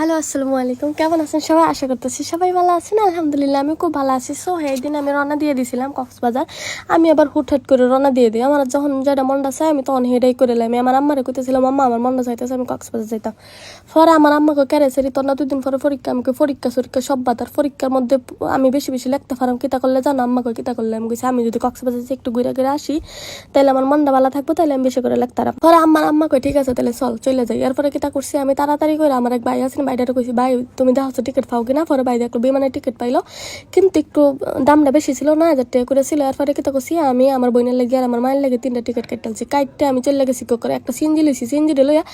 Hello আসসালামু আলাইকুম। কেমন আছেন সবাই? আশা করতেছি সবাই ভালো আছেন। আলহামদুলিল্লাহ আমি খুব ভালো আছি। সো এই দিন আমি রওনা দিয়ে দিয়েছিলাম কক্সবাজার। আমি আবার হুট হুটহাট করে রওনা দিয়ে দিই। আমার যখন যেটা মনটা চাই আমি তখন হেডাই করে এলাম আমার আম্মারে কইতেছিলাম আম্মা আমার মনটা চাইতেছে আমি কক্সবাজার যাইতাম। পরে আমার আম্মাকে কেড়ে সেরি তোর না দুদিন পরে পরীক্ষা, আমাকে পরীক্ষা, সরীক্ষা সব বাতার পরীক্ষার মধ্যে আমি বেশি বেশি লিখতে পারাম কিতা করলে জানো? আম্মাকে কিতা করলে? আমি কইছি, আমি যদি কক্সবাজার একটু ঘুরে ঘুরে আসি। তাহলে আমার মনটা ভালো থাকব তাহলে আমি বেশি করে লিখতে পারাম পরে আমার আম্মা কই ঠিক আছে তাহলে চল চলে যাই। এরপরে কিতা করছি, আমি তাড়াতাড়ি করে আমার এক ভাই আছেন ভাইটারে কইছি ভাই তুমি দেখা হচ্ছে টিকিট পাও কিনা পরে ভাই দেখল বিমানের টিকিট পাইলো কিন্তু একটু দামটা বেশি ছিল না হাজার টাকা করে ছিল এরপরে কিতা করছি আমি আমার বোনের লেগে আর আমার মায়ের লেগে তিনটা টিকিট কেটেলছি কাইটটা আমি চলে গেছি কো করে একটা সিনজি লইছি সিনজি লইয়া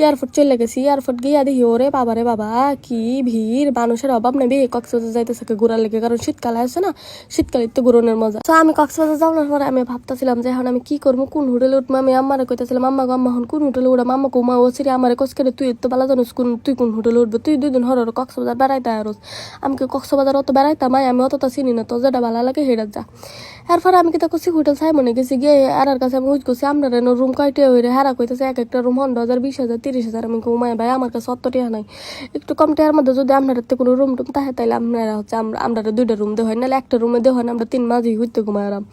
এয়ারপোর্ট চলে গেছি। এয়ারপোর্ট গিয়া দেখি, ওরে বাবা রে বাবা, কি ভিড়, মানুষের অভাব নেই কক্সবাজার যাইতেছে ঘোরার লেগে, কারণ শীতকালে আছে না। শীতকালে তো ঘুরনের মজা। তো আমি কক্সবাজার যাওয়ার পরে আমি ভাবতেছিলাম যে, এখন আমি কি করব? কোন হোটেলে উঠবো? আমি আম্মারে কইতেছিলাম, আম্মা গো, আম্মা কোন হোটেলে উঠাম আম্মা কমা ও সিরি আমারে করে তুই তো ভালো জানিস কোন তুই কোন হোটেলে উঠবো তুই দুই দিন হর হর কক্সবাজার বেড়াইতে আর আমি কি কক্সবাজার অত বেড়াইতাম? আমি অতটা চিনি না তো যেটা ভালো লাগে হেডা যা। এরপরে আমি কিতা করছি হোটেল সাইমনে গেছি, গিয়ে আর কাছে আমি হুজ করছি আপনার রুম কয়টে হইরে? হারা কইতেছে, এক একটা রুম পনেরো হাজার, বিশ হাজার, তিরিশ হাজার। আমি ঘুমাই ভাই, আমার কাছে অত টিয়া নাই। একটু কম টিয়ার মধ্যে যদি আপনার কোনো রুম টুম তাহে তাইলে আপনারা হচ্ছে আমরা আমরা দুইটা রুম দেওয়া হয়, নাহলে একটা রুমে দেওয়া হয় না, আমরা তিন মাঝে ঘুরতে ঘুমাই আরাম।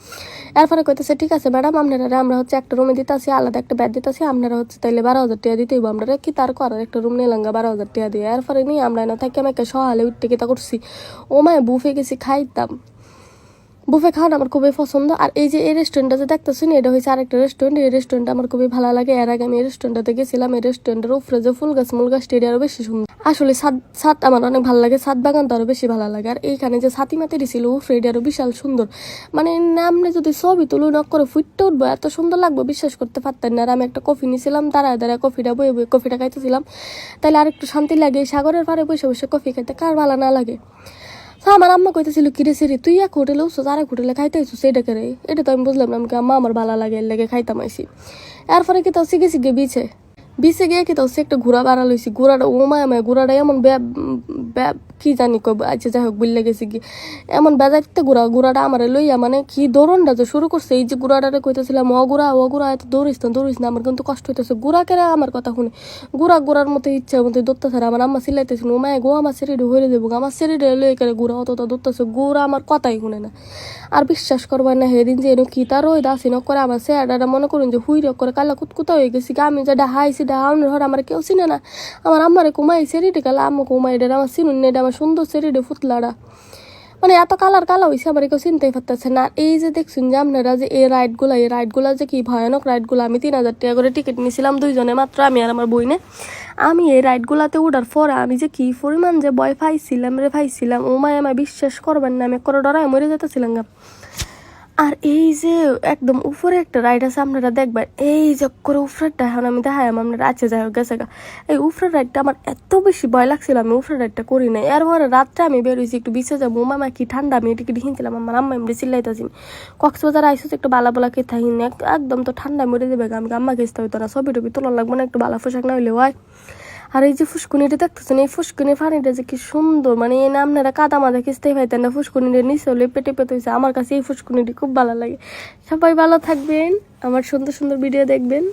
এরপরে কইতেছে, ঠিক আছে ম্যাডাম আপনারা আমরা হচ্ছে একটা রুমে দিতেছি, আলাদা একটা বেড দিতেছি, আপনারা হচ্ছে তাইলে বারো হাজার টাকা দিতেই আমরা কি তার করার? একটা রুম নিলাম বারো হাজার টাকা দিয়ে এরপরে নিয়ে আমরা না থাকি, আমি একটা সহালে উঠতে তা করছি। ও মায় বুফে গেছি, খাইতাম। বুফে খাওয়ানো আমার খুবই পছন্দ। আর এই যে এই রেস্টুরেন্টটা যে দেখতেছি না এটা হয়েছে আরেকটা রেস্টুরেন্ট এই রেস্টুরেন্টটা আমার খুবই ভালো লাগে। এর আগে আমি এই রেস্টুরেন্টটাতে গেছিলাম। এই রেস্টুরেন্টের উপরে যে ফুল গাছ মূল এটা আরও বেশি সুন্দর। আসলে ছাদ ছাদ আমার অনেক ভালো লাগে। ছাদ বাগানটা আরও বেশি ভালো লাগে। আর এইখানে যে ছাতি মাতি দিছিল উপরে এটা আরও বিশাল সুন্দর। মানে নামনে যদি ছবি তুলো নক করে ফুটতে উঠবো, এত সুন্দর লাগবে, বিশ্বাস করতে পারতেন না। আর আমি একটা কফি নিয়েছিলাম দাঁড়ায় দাঁড়ায় কফিটা বয়ে বয়ে কফিটা খাইতেছিলাম। তাহলে আর একটু শান্তি লাগে সাগরের পাড়ে বসে বসে কফি খাইতে কার ভালো না লাগে? তো আমার আম্মা কইতেছিল, কিরে সিরে, তুই এক হোটেলে উঠছো আর এক হোটেলে খাইতে আইসো সেটা করে? এটা তো আমি বুঝলাম না, আমাকে আম্মা আমার ভালো লাগে, এর লেগে খাইতাম আইসি এরপরে কি তো শিখে শিখে বিছে। বিছে গিয়ে কি তাও সে একটা ঘোরা বাড়া লইছি। ঘোরাটা ও মায় মায় ঘোরাটা এমন কি জানি আচ্ছা যাই হোক বুঝলে গেছি কি এমন বেজাইতে ঘোরা ঘোরাটা আমার লইয়া মানে কি দৌড়নটা যে শুরু করছে। এই যে ঘোরাটারে কইতেছিলাম ও ঘোরা ও ঘোরা এত দৌড়িস না দৌড়িস না, আমার কিন্তু কষ্ট হইতেছে। ঘোরা কেরা আমার কথা শুনে? ঘোরা ঘোরার মতো ইচ্ছা মতো দৌড়তেছে আমার আম্মা সিলাইতেছিল ও মায় গো, আমার শরীরে হয়ে দেবো আমার শরীরে লই করে ঘোরা অত দৌড়তেছে। ঘোরা আমার কথাই শুনে না। আর বিশ্বাস করবার না হেদিন যে এনো কি তার ওই দাসি ন করে আমার স্যাডাটা মনে করুন যে হুই করে কালা কুতকুতা হয়ে গেছি আমি যে আমার কেউ চিনে না। আমার আম্মারে কুমাই কালা আম্মা কুমাই এটা আমার চিনুন এটা আমার সুন্দর সেরিডে ফুতলাটা মানে এত কালার কালা হয়েছে আমার কেউ চিনতেই পারতেছে না। এই যে দেখছেন যে আপনারা যে এই রাইডগুলো এই রাইডগুলো যে কি ভয়ানক রাইডগুলো, আমি তিন হাজার টাকা করে টিকিট নিয়েছিলাম দুইজনে মাত্র, আমি আর আমার বইনে। আমি এই রাইডগুলাতে উঠার পরে আমি যে কি পরিমাণ যে বয় ফাইছিলাম রে ফাইছিলাম ও মায় আমায় বিশ্বাস করবেন না, আমি করে ডরায় মরে যেতেছিলাম আর এই যে একদম উপরে একটা রাইড আছে, আপনারা দেখবেন, এই যে করে উপরেরটা এখন আমি দেখাই আপনারা আছে, যাই হোক, গেছে। এই উপরের রাইডটা আমার এত বেশি ভয় লাগছিল, আমি উপরের রাইডটা করি নাই এরপরে রাত্রে আমি বেরোইছি একটু বিছে যাব মামা কি ঠান্ডা, আমি এটিকে হিনছিলাম, আমার আম্মা এমনি চিল্লাইতেছি কক্সবাজার আইসো একটু বালা বালা কে থাকি একদম তো ঠান্ডা মরে দেবে। আমি আম্মা খেতে হইতো না, ছবি টবি তোলা লাগবে না, একটু বালা পোশাক না হইলে হয় আর এই যে ফুসকুনিটা দেখতেছেন, এই ফুসকুনি পানিটা যে কি সুন্দর মানে এই আপনারা কাদা মাদা খিস্তেই পাইতেন না, ফুসকুনিটা নিচে হলে পেটে পেতে হয়েছে আমার কাছে এই ফুসকুনিটি খুব ভালো লাগে। সবাই ভালো থাকবেন, আমার সুন্দর সুন্দর ভিডিও দেখবেন।